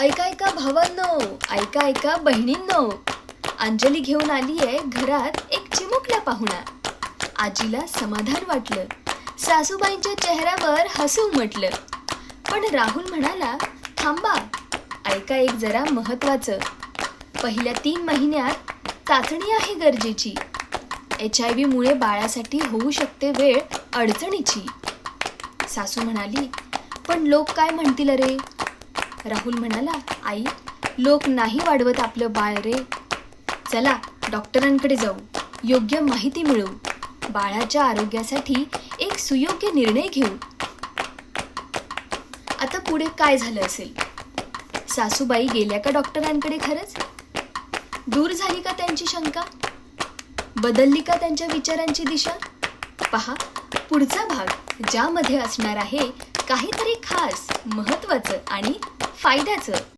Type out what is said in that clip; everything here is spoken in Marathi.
ऐका ऐका भावांनो ऐका ऐका बहिणींनो. अंजली घेऊन आली आहे घरात एक चिमुकला पाहुणा. आजीला समाधान वाटलं. सासूबाईंच्या चेहऱ्यावर हसू उमटलं पण राहुल म्हणाला थांबा ऐका एक जरा महत्वाचं पहिल्या तीन महिन्यात चाचणी आहे गरजेची. एच आय व्हीमुळे बाळासाठी होऊ शकते वेळ अडचणीची. सासू म्हणाली पण लोक काय म्हणतील रे राहुल म्हणाला आई लोक नाही वाढवत आपलं बाळ रे. चला डॉक्टरांकडे जाऊ. योग्य माहिती मिळवू. बाळाच्या आरोग्यासाठी एक सुयोग्य निर्णय घेऊ. आता पुढे काय झालं असेल? सासूबाई गेल्या का डॉक्टरांकडे खरंच? दूर झाली का त्यांची शंका? बदलली का त्यांच्या विचारांची दिशा? पहा पुढचा भाग ज्यामध्ये असणार आहे काहीतरी खास महत्वाचं आणि फायद्याचं.